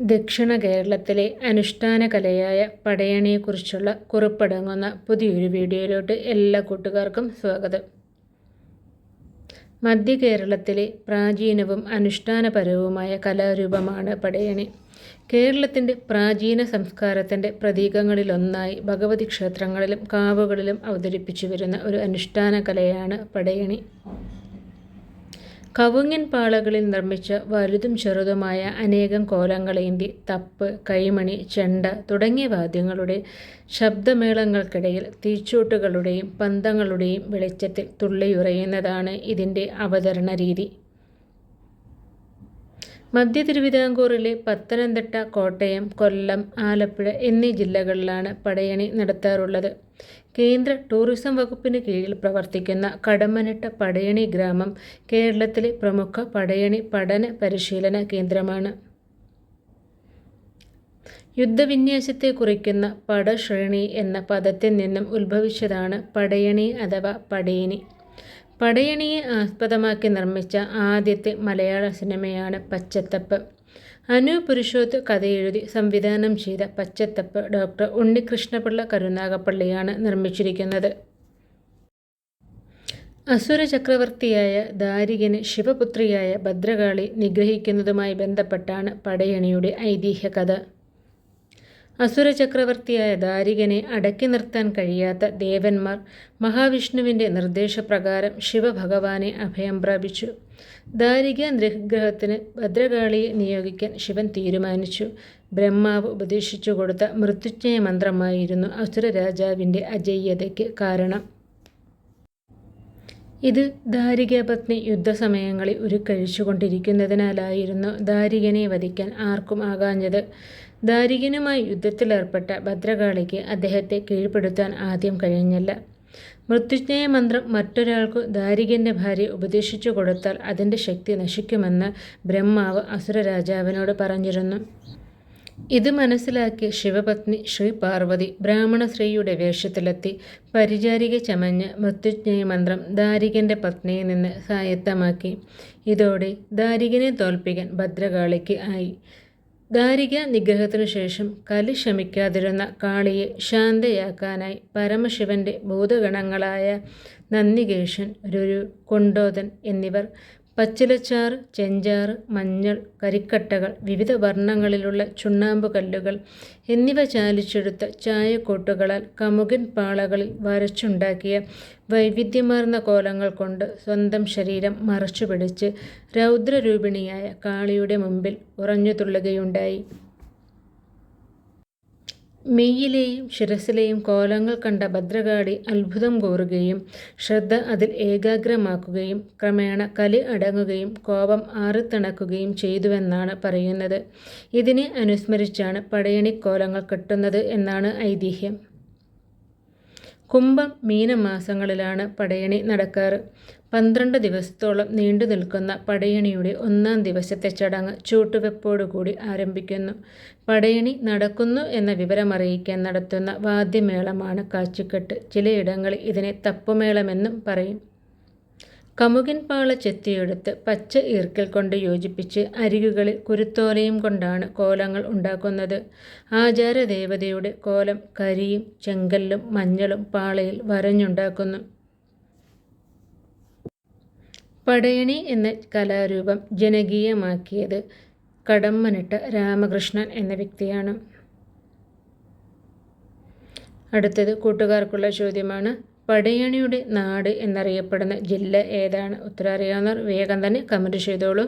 ദക്ഷിണ കേരളത്തിലെ അനുഷ്ഠാന കലയായ പടയണിയെക്കുറിച്ചുള്ള കുറിപ്പടങ്ങുന്ന പുതിയൊരു വീഡിയോയിലോട്ട് എല്ലാ കൂട്ടുകാർക്കും സ്വാഗതം. മധ്യ കേരളത്തിലെ പ്രാചീനവും അനുഷ്ഠാനപരവുമായ കലാരൂപമാണ് പടയണി. കേരളത്തിന്റെ പ്രാചീന സംസ്കാരത്തിന്റെ പ്രതീകങ്ങളിലൊന്നായി ഭഗവതി ക്ഷേത്രങ്ങളിലും കാവുകളിലും അവതരിപ്പിച്ചു വരുന്ന ഒരു അനുഷ്ഠാന കലയാണ് പടയണി. കവുങ്ങൻ പാളകളിൽ നിർമ്മിച്ച വലുതും ചെറുതുമായ അനേകം കോലങ്ങളേന്തി തപ്പ് കൈമണി ചെണ്ട തുടങ്ങിയ വാദ്യങ്ങളുടെ ശബ്ദമേളങ്ങൾക്കിടയിൽ തീച്ചൂട്ടുകളുടെയും പന്തങ്ങളുടെയും വെളിച്ചത്തിൽ തുള്ളിയുറയുന്നതാണ് ഇതിന്റെ അവതരണ രീതി മധ്യ തിരുവിതാംകൂറിലെ പത്തനംതിട്ട കോട്ടയം കൊല്ലം ആലപ്പുഴ എന്നീ ജില്ലകളിലാണ് പടയണി നടത്താറുള്ളത്. കേന്ദ്ര ടൂറിസം വകുപ്പിന് കീഴിൽ പ്രവർത്തിക്കുന്ന കടമ്മനിട്ട പടയണി ഗ്രാമം കേരളത്തിലെ പ്രമുഖ പടയണി പഠന പരിശീലന കേന്ദ്രമാണ്. യുദ്ധവിന്യാസത്തെ കുറിക്കുന്ന പടശ്രേണി എന്ന പദത്തിൽ നിന്നും ഉത്ഭവിച്ചതാണ് പടയണി അഥവാ പടയണി പടയണിയെ ആസ്പദമാക്കി നിർമ്മിച്ച ആദ്യത്തെ മലയാള സിനിമയാണ് പച്ചത്തപ്പ്. അനു പുരുഷോത്ത് കഥയെഴുതി സംവിധാനം ചെയ്ത പച്ചത്തപ്പ് ഡോക്ടർ ഉണ്ണികൃഷ്ണപിള്ള കരുനാഗപ്പള്ളിയാണ് നിർമ്മിച്ചിരിക്കുന്നത്. അസുര ചക്രവർത്തിയായ ദാരികന് ശിവപുത്രിയായ ഭദ്രകാളി നിഗ്രഹിക്കുന്നതുമായി ബന്ധപ്പെട്ടാണ് പടയണിയുടെ ഐതിഹ്യ കഥ അസുര ചക്രവർത്തിയായ ദാരികനെ അടക്കി നിർത്താൻ കഴിയാത്ത ദേവന്മാർ മഹാവിഷ്ണുവിന്റെ നിർദ്ദേശപ്രകാരം ശിവഭഗവാനെ അഭയം പ്രാപിച്ചു. ദാരിക നിഗ്രഹത്തിന് ഭദ്രകാളിയെ നിയോഗിക്കാൻ ശിവൻ തീരുമാനിച്ചു. ബ്രഹ്മാവ് ഉപദേശിച്ചു കൊടുത്ത മൃത്യുജ്ഞയ മന്ത്രമായിരുന്നു അസുര രാജാവിന്റെ അജയ്യതയ്ക്ക് കാരണം. ഇത് ദാരികപത്നി യുദ്ധസമയങ്ങളിൽ ഒരു ഉരുക്കഴിച്ചുകൊണ്ടിരിക്കുന്നതിനാലായിരുന്നു ദാരികനെ വധിക്കാൻ ആർക്കും ആകാഞ്ഞത്. ദാരികനുമായി യുദ്ധത്തിലേർപ്പെട്ട ഭദ്രകാളിക്ക് അദ്ദേഹത്തെ കീഴ്പ്പെടുത്താൻ ആദ്യം കഴിഞ്ഞില്ല. മൃത്യുഞ്ജയ മന്ത്രം മറ്റൊരാൾക്ക് ദാരികന്റെ ഭാര്യ ഉപദേശിച്ചു കൊടുത്താൽ അതിന്റെ ശക്തി നശിക്കുമെന്ന് ബ്രഹ്മാവ് അസുരരാജാവിനോട് പറഞ്ഞിരുന്നു. ഇത് മനസ്സിലാക്കിയ ശിവപത്നി ശ്രീ പാർവതി ബ്രാഹ്മണ സ്ത്രീയുടെ വേഷത്തിലെത്തി പരിചാരിക ചമഞ്ഞ് മൃത്യുജ്ഞയ മന്ത്രം ദാരികന്റെ പത്നിയിൽ നിന്ന് സായത്തമാക്കി. ഇതോടെ ദാരികനെ തോൽപ്പിക്കാൻ ഭദ്രകാളിക്ക് ആയി. ദാരിക നിഗ്രഹത്തിനു ശേഷം കലി ശമിക്കാതിരുന്ന കാളിയെ ശാന്തയാക്കാനായി പരമശിവന്റെ ഭൂതഗണങ്ങളായ നന്ദികേശൻ രുരു കൊണ്ടോതൻ എന്നിവർ പച്ചിലച്ചാറ് ചെഞ്ചാറ് മഞ്ഞൾ കരിക്കട്ടകൾ വിവിധ വർണങ്ങളിലുള്ള ചുണ്ണാമ്പ് കല്ലുകൾ എന്നിവ ചാലിച്ചെടുത്ത ചായക്കോട്ടുകളാൽ കമുകിൻ പാളകളിൽ വരച്ചുണ്ടാക്കിയ വൈവിധ്യമാർന്ന കോലങ്ങൾ കൊണ്ട് സ്വന്തം ശരീരം മറച്ചുപിടിച്ച് രൗദ്രരൂപിണിയായ കാളിയുടെ മുമ്പിൽ ഉറഞ്ഞു തുള്ളുകയുണ്ടായി. മെയ്യിലെയും ശിരസിലെയും കോലങ്ങൾ കണ്ട ഭദ്രകാളി അത്ഭുതം കോറുകയും ശ്രദ്ധ അതിൽ ഏകാഗ്രമാക്കുകയും ക്രമേണ കലി അടങ്ങുകയും കോപം ആറിത്തണക്കുകയും ചെയ്തുവെന്നാണ് പറയുന്നത്. ഇതിനെ അനുസ്മരിച്ചാണ് പടയണി കോലങ്ങൾ കെട്ടുന്നത് എന്നാണ് ഐതിഹ്യം. കുംഭം മീനമാസങ്ങളിലാണ് പടയണി നടക്കാറ്. പന്ത്രണ്ട് ദിവസത്തോളം നീണ്ടു നിൽക്കുന്ന പടയണിയുടെ ഒന്നാം ദിവസത്തെ ചടങ്ങ് ചൂട്ടുവെപ്പോടുകൂടി ആരംഭിക്കുന്നു. പടയണി നടക്കുന്നു എന്ന വിവരമറിയിക്കാൻ നടത്തുന്ന വാദ്യമേളമാണ് കാച്ചിക്കെട്ട് ചിലയിടങ്ങളിൽ ഇതിനെ തപ്പുമേളമെന്നും പറയും. കമുകിൻ പാള ചെത്തിയെടുത്ത് പച്ച ഈർക്കൽ കൊണ്ട് യോജിപ്പിച്ച് അരികുകളിൽ കുരുത്തോലയും കൊണ്ടാണ് കോലങ്ങൾ ഉണ്ടാക്കുന്നത്. ആചാരദേവതയുടെ കോലം കരിയും ചെങ്കല്ലും മഞ്ഞളും പാളയിൽ വരഞ്ഞുണ്ടാക്കുന്നു. പടയണി എന്ന കലാരൂപം ജനകീയമാക്കിയത് കടമ്മനിട്ട രാമകൃഷ്ണൻ എന്ന വ്യക്തിയാണ്. അടുത്തത് കൂട്ടുകാർക്കുള്ള ചോദ്യമാണ്. പടയണിയുടെ നാട് എന്നറിയപ്പെടുന്ന ജില്ല ഏതാണ്? ഉത്തരം അറിയാവുന്നവർ വേഗം തന്നെ കമന്റ് ചെയ്തോളൂ.